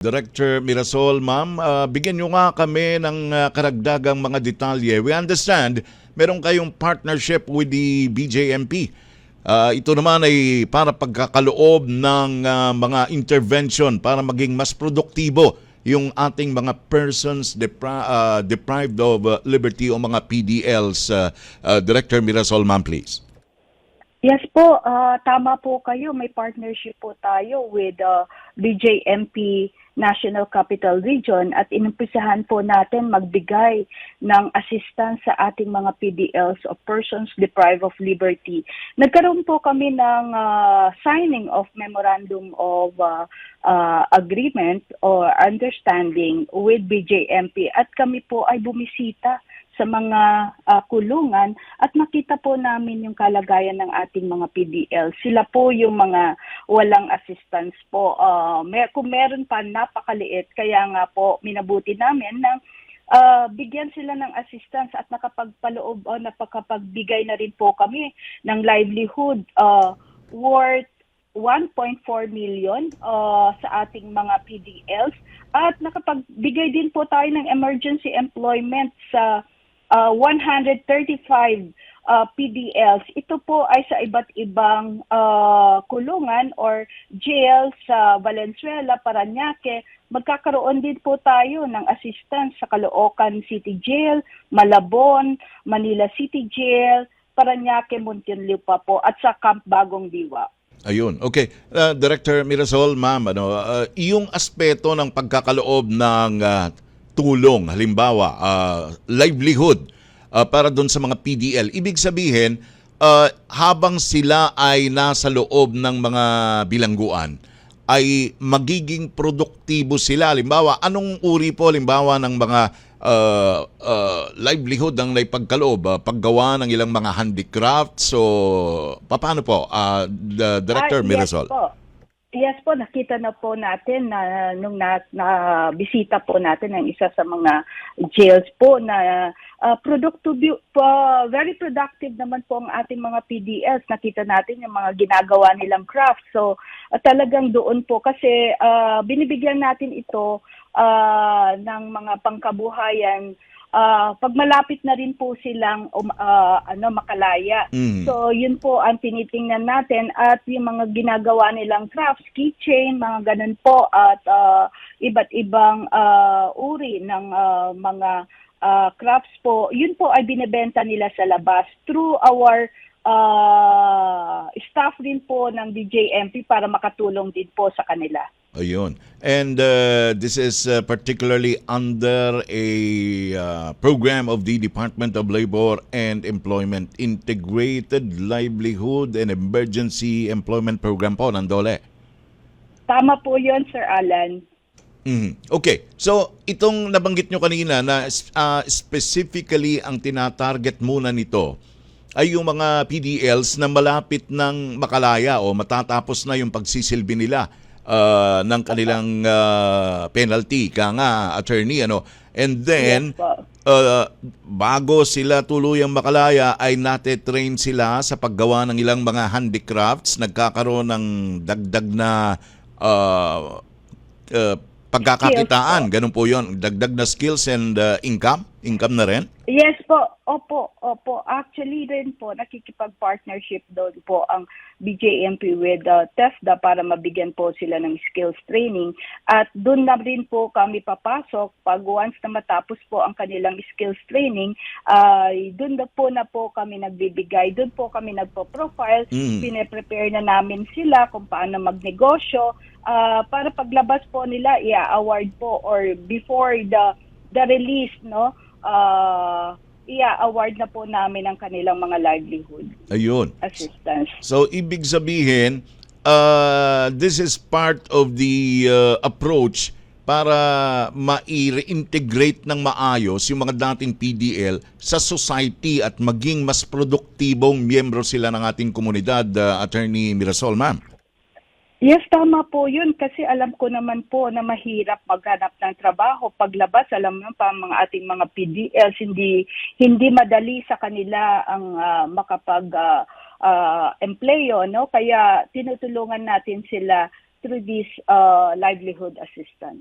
Director Mirasol, ma'am, ah, bigyan nyo nga kami ng ah, karagdagang mga detalye. We understand meron kayong partnership with the BJMP. Ah, ito naman ay para pagkakaloob ng ah, mga intervention para maging mas produktibo yung ating mga persons depri- ah, deprived of ah, liberty o mga PDLs. Ah, ah, Director Mirasol, ma'am, please. Yes po, ah, tama po kayo. May partnership po tayo with uh, BJMP National Capital Region at inumpisahan po natin magbigay ng assistance sa ating mga PDLs of persons deprived of liberty. Nagkaroon po kami ng ah, signing of memorandum of ah, ah, agreement or understanding with BJMP at kami po ay bumisita sa mga ah, kulungan at nakita po namin yung kalagayan ng ating mga PDL. Sila po yung mga walang assistance po. Ah, mer- kung meron pa, napakaliit. Kaya nga po, minabuti namin na ah, bigyan sila ng assistance at nakapagpaloob o napakapagbigay na rin po kami ng livelihood ah, worth 1.4 million uh, sa ating mga PDLs at nakapagbigay din po tayo ng emergency employment sa uh, 135 uh, PDLs. Ito po ay sa iba't ibang uh, kulungan or jail sa Valenzuela, Parañaque. Magkakaroon din po tayo ng assistance sa Caloocan City Jail, Malabon, Manila City Jail, Parañaque, Muntinlupa po at sa Camp Bagong Diwa. Ayun. Okay. Uh, Director Mirasol, ma'am, ano, uh, yung aspeto ng pagkakaloob ng uh, tulong, halimbawa, uh, livelihood uh, para doon sa mga PDL. Ibig sabihin, uh, habang sila ay nasa loob ng mga bilangguan, ay magiging produktibo sila. Halimbawa, anong uri po, halimbawa, ng mga uh, uh, livelihood ang naipagkaloob? Uh, paggawa ng ilang mga handicrafts? So, paano po, uh, the Director Ah, Mirasol? Yes po. Yes po, nakita na po natin na nung na, na bisita po natin ang isa sa mga jails po na uh, productive, uh, very productive naman po ang ating mga PDS. Nakita natin yung mga ginagawa nilang craft. So uh, talagang doon po kasi uh, binibigyan natin ito uh, ng mga pangkabuhayan Ah, pag malapit na rin po silang um, ah, ano makalaya. Mm. So yun po ang tinitingnan natin at yung mga ginagawa nilang crafts, keychain, mga ganun po at ah, iba't ibang ah, uri ng ah, mga ah, crafts po. Yun po ay binebenta nila sa labas through our ah, staff rin po ng DJMP para makatulong din po sa kanila. Ayun. And uh, this is uh, particularly under a uh, program of the Department of Labor and Employment Integrated Livelihood and Emergency Employment Program po, Nandole. Tama po yun, Sir Alan. Mhm. Okay. So, itong nabanggit nyo kanina na uh, specifically ang tinatarget muna nito ay yung mga PDLs na malapit ng makalaya o matatapos na yung pagsisilbi nila uh, ng kanilang uh, penalty. Ka nga, attorney, ano? And then, uh, bago sila tuluyang makalaya ay nate-train sila sa paggawa ng ilang mga handicrafts, nagkakaroon ng dagdag na uh, uh, pagkakakitaan. Ganun po yon Dagdag na skills and uh, income? Income na rin? Yes po, opo, opo. Actually rin po, nakikipag-partnership doon po ang BJMP with uh, TEFDA para mabigyan po sila ng skills training. At doon na rin po kami papasok pag once na matapos po ang kanilang skills training, ay doon na po na po kami nagbibigay, doon po kami nagpo-profile, Mm. pine-prepare na namin sila kung paano magnegosyo, ah, para paglabas po nila, i-award po or before the the release, no, uh, i-award na po namin ang kanilang mga livelihood Ayun. assistance. So, ibig sabihin, uh, this is part of the uh, approach para ma-reintegrate ng maayos yung mga dating PDL sa society at maging mas produktibong miyembro sila ng ating komunidad, uh, Attorney Mirasol, ma'am. Yes, tama po yun kasi alam ko naman po na mahirap maghanap ng trabaho. Paglabas, alam mo pa mga ating mga PDLs, hindi, hindi madali sa kanila ang ah, makapag ah, ah, empleyo, no? Kaya tinutulungan natin sila through this uh, livelihood assistance.